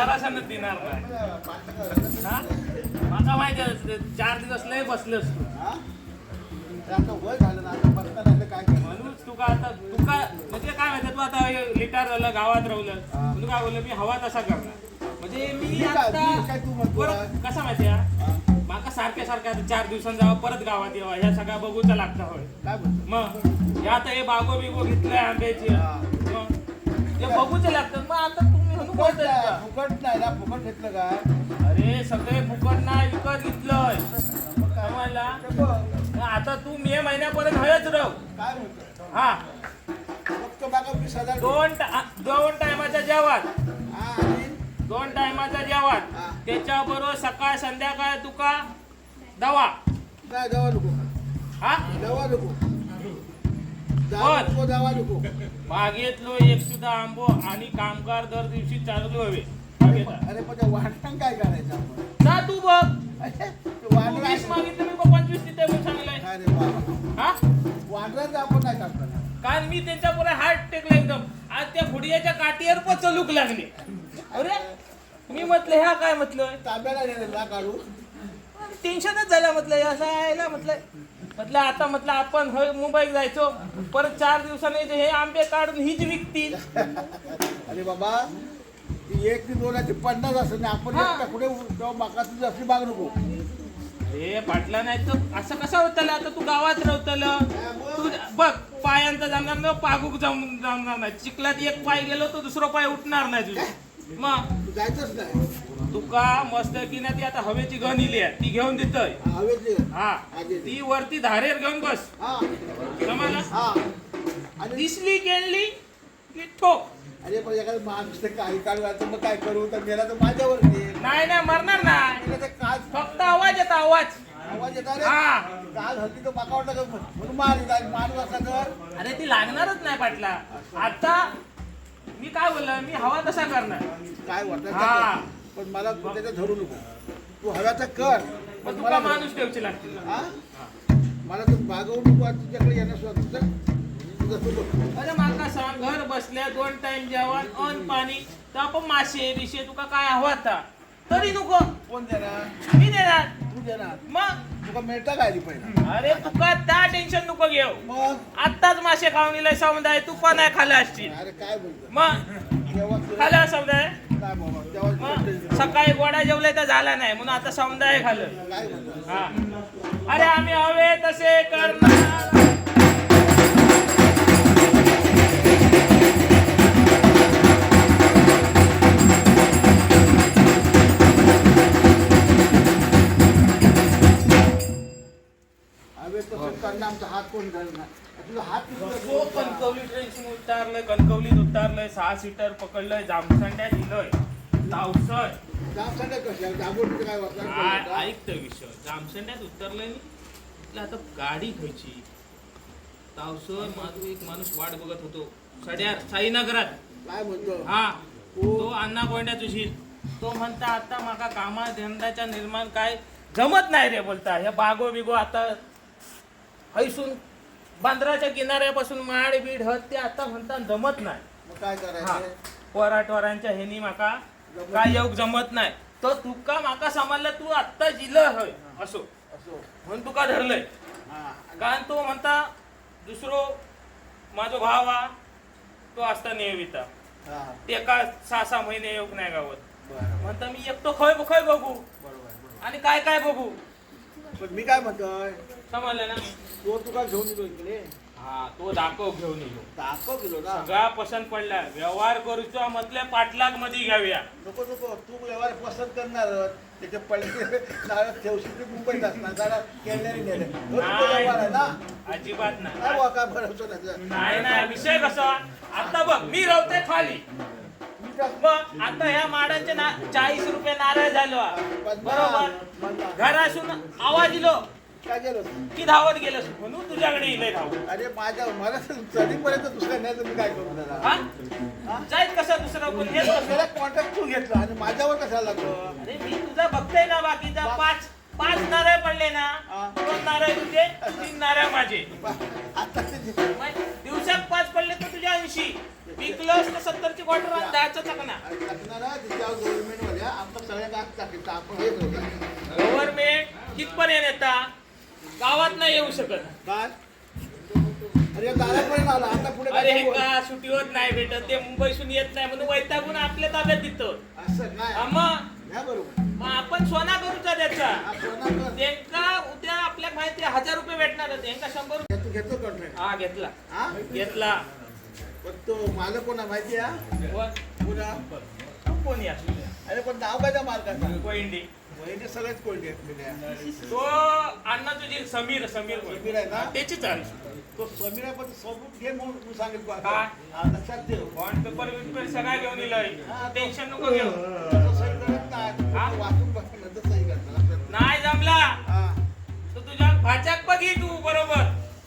सरासनच देणार नाही. हा? माका माहिती आहे, ते चार दिवस लय बसलेस तू हा? ते म्हणूनच तुका आता तुका म्हणजे काय माहिती तू आता लिटार झालं गावात राहलं म्हणून काय बोललं मी हवा तसा करणार. म्हणजे मी तू आता परत कसा माहिती आहे? माका सारख्या सारख्या आता चार दिवसांनी जावं परत गावात यावं ह्या सगळ्या बघूचा लागता होय. मग या आता हे बागो बिगो घेतलंय आंब्याची. हा. मग ते बघूचे लागतात मग आता म्हणून फुकट नाही? फुकट नाही ना फुकट घेतलं काय अरे सगळे फुकट नाही विकत घेतलंय. मग काय आम्हाला ते बघ, मग आता तू मे महिन्यापर्यंत हयच राह काय म्हणतो हा. फक्त बघा वीस हजार दोन टा- दोन टायमाच्या जेवण. हा आणि? दोन टायमाचं जेवण. हा. त्याच्याबरोबर सकाळ संध्याकाळ तुका दवा. काय दवा नको. हा? दवा नको. नको दवा नको. बागेतलो एक सुद्धा आंबो आणि कामगार दर दिवशी चालू हवे. अरे पण ते वाटण काय करायचं आपण? जा तू बघ. अरे, ते वानरं वीस. मागितलं मी बघ पंचवीस तिथे म्हणून सांगलाय काय रे बाबा. हा? वानराचं आपण काय करणार. कारण मी त्यांच्या पुढे हात टेकला एकदम. आज त्या फुडियाच्या काठीवर पण चलूक लागले. अरे मी म्हटलं ह्या काय म्हटलं? तांब्याला नेलं ना काढू टेन्शनच झालं म्हटलं असं यायला म्हटलं. म्हटलं आता म्हटलं आपण होय मुंबईत जायचो. परत चार दिवसांनी हे आंबे काढून हीच विकतील. अरे बाबा ती एक ती दोन आहे, ती पन्नास असेल ना आपण हा. एकटा कुठे तेव्हा माका तुझी असली बाग नको. हे पाटला नाही तर असं कसं होतं आता तू गावात राहतलं तू बघ पायांचा जाणार ना पागूक जाऊन जाणार नाही. चिखलात एक पाय गेलो तर दुसरा पाय उठणार नाही तुझा मग तू जायचंच नाही. तुका मस्त की ना ती आता हवेची गण इली आहे. ती घेऊन देतोय. हा, हवेची हा. ती वरती धारेर घेऊन बस. हा. समजला? हा. आणि दिसली गेली की ठोक. अरे पण एखादं माणूस ते काही काढू आता मग काय करू? तर मेला तर माझ्यावर नाही नाही मरणार नाही तिला ते काच फक्त आवाज येतो आवाज. आवाज येतात रे हा. काल हल्ली तो माका वाटलं का? म्हणून मार असला तर. अरे ती लागणारच नाही पाटला आता काय बोललो? मी हवा तसा करणार. काय वाटत हा. पण मला त्याच्यात धरू नको. तू हव्याचा कर. पण पण तुला मला माणूस ठेवची लागतील. हा? मला तू बागवू नको आज तुझ्याकडे येणं सुद्धा तुझं तुझं तू बघ अरे माका सांग घर बसल्या दोन टाइम जेवण अन पाणी. तर आपण मासे बिशे तुका काय हवा आता? तरी नको. कोण देणार? मी देणार. तू मग? तुका काय अरे तुका त्या टेन्शन नको घेऊ. मग? आत्ताच मासे खाऊन गेलाय समुदाय तू पण आहे खाला असतील अरे काय बोलतो? मग? तुला खाला समुदाय? काय बाबा तेव्हा तुला मग टेन्शन. सकाळी गोडा जेवले तर झाला नाही म्हणून आता समुदाय खाल्लं. काय म्हणतो हा. अरे आम्ही हवे तसे करणार. करणं आमचा हात कोण धरणार तुझा हात तो कणकवली ट्रेनशी उतारलंय कणकवलीत उतारलंय सहा सीटर पकडलंय जामसंड्यात दिलंय. तावसर जामसंडे कशा काय आ- ऐक तर विषय जामसंड्यात उतरलंय मी. म्हटलं आता गाडी घ्यायची. तावसर माझं एक माणूस वाट बघत होतो. सड्यार साईनगरात. काय म्हणतो? हा तो अण्णा कोंड्या तुझी. तो म्हणता आता माका कामा धंद्याच्या निर्माण काय जमत नाही रे बोलता. ह्या बागो बिगो आता हैसून बांद्राच्या किनाऱ्यापासून माड बीड हत ते आता म्हणता जमत नाही. मग काय करायचं? पराटवरांच्या हेनी माका काय योग जमत नाही. तर तुका माका समजलं तू आत्ता जिलं हय. असो. असो. म्हणून तुका धरलंय. हा. कारण तो म्हणता दुसरो माझो भाव हा तो असता नेहमीता हा. ते का सहा सहा महिने योग नाही गावत. बरं. म्हणता मी एकटो खय खय बघू? बरोबर बरोबर. आणि काय काय बघू? पण मी काय म्हणतोय? समजलं ना. तो तुका घेऊन येतो इकडे. हा तो दाखव घेऊन येलो दाखव गेलो ना सगळा पसंत पडला. व्यवहार करूचो म्हटल्या पाठलागमध्ये घ्याव्या. नको नको. तू व्यवहार पसंत करणार त्याचे नारळ ठेवशील ते मुंबईत असणार. जरा केल्याने नेले. तुझा व्यवहार आहे ना? अजिबात काय नाही. बुवा, काय भरवतो नाही नाही नाही. विषय कसा? आता बघ मी राहते खाली मग आता ह्या माडांचे ना चाळीस रुपये नारळ झालो. हा. बरोबर. घरासून आवाज इलो काय गेलो की धावत गेलोस म्हणून तुझ्याकडे इले धावत. अरे माझ्या मला चढीपर्यंत दुसऱ्या नाही मी काय करू दादा हा? जायत कसा दुसरा कोण? हेच कसं? त्याला कॉन्टॅक्ट तू घेतला आणि माझ्यावर कशाला लागलो? अरे मी तुझा बघतोय ना बाकीचा. पाच पाच नारळ पडले ना हा. दोन नारळ तुझे तीन नारळ माझे. आता ते मग दिवसात पाच पडले तर तुझ्या ऐंशी. विकलंस तर सत्तरची क्वार्टर आणि दहाचं गव्हर्नमेंट वाल्या. आपण सगळ्या गात टाकायचं आपण हे करू गव्हर्नमेंट कितपर्यंत येता गावात नाही येऊ शकत. काय? अरे दारापर्यंत आला. आता पुढे अरे काय हे का सुट्टी होत नाही भेटत? ते मुंबईसून येत नाही म्हणून वैतागून आपल्या ताब्यात देतो असं काय मग? नाही बरोबर. मग आपण सोना करूचा त्याचा. सोना कर. त्यांका उद्या आपल्या माहिती आहे, हजार रुपये भेटणार त्यांका शंभर रुपये. तू घेतो कॉन्ट्रॅक्ट हा घेतला. हा? घेतला. पण तो मालक कोणा माहिती आहे? व- पुन्हा कोणी असू अरे पण नाव काय त्या मालकाचा? वहिनी सगळेच कोणते आहेत तो अण्णा तुझी समीर समीर समीर आहे ना? त्याची चाल. तो समीर आहे पण सबूत घे म्हणून तू सांगितलं तू काय? आता. हा, लक्षात ठेव. बॉन्ड पेपर बिपर सगळा घेऊन येलोय टेन्शन नको घेऊ. तसं सही करत नाही. हा? तू वाचून बघ नंतर सही करतो लक्षात ठेव. नाही जमला. हा. तर तुझ्या भाच्याक बघी तू बरोबर.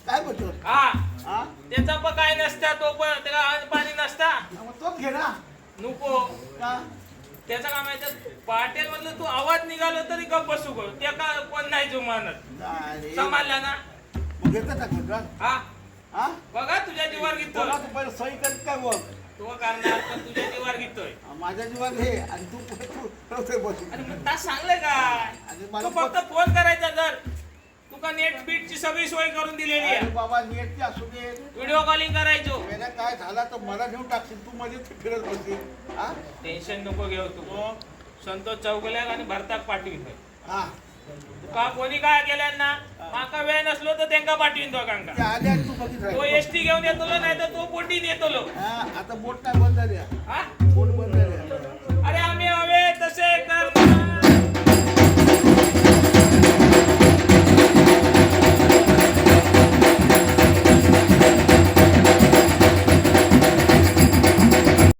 काय बोलतो? हा. हा? त्याचा पण काय नसता तो पण त्याला अन्न पाणी नसता. मग तोच घे ना. नको. का त्याचा काय माहिती पाटील मधलं तू आवाज निघालो तरी गप बसू गो. त्या का कोण नाही जुमानत सांभाळला ना? मग घेतं का contract? हा? हा? बघा तुझ्या जीवावर घेतोय. बघा तू पहिले सही करत काय बघ तो करणार पण तुझ्या जीवावर घेतोय. माझ्या जीवात घे. आणि तू बसून आणि मग तास सांगले काय आणि मला तू फक्त फोन करायचा जर. तुका नेट स्पीडची सगळी सोय करून दिलेली अरे आहे बाबा नेटची असू दे. व्हिडिओ कॉलिंग करायचो. वेळा काय झाला तर मला घेऊन टाकशील तू मध्ये फिरत बसशील. हा? टेन्शन नको घेऊ तू. संतोष चौगल्याक आणि भरताक पाठवितोय हा. तुका कोणी काय केल्यान? ना माका वेळ नसलो तर त्यांका पाठवीन तो कांका. ते आले आणि तू बघित तो राहील. एसटी घेऊन येतलो नाही तर तो बोटीन येतलो. हा आता बोट काय बंद झाली. हा?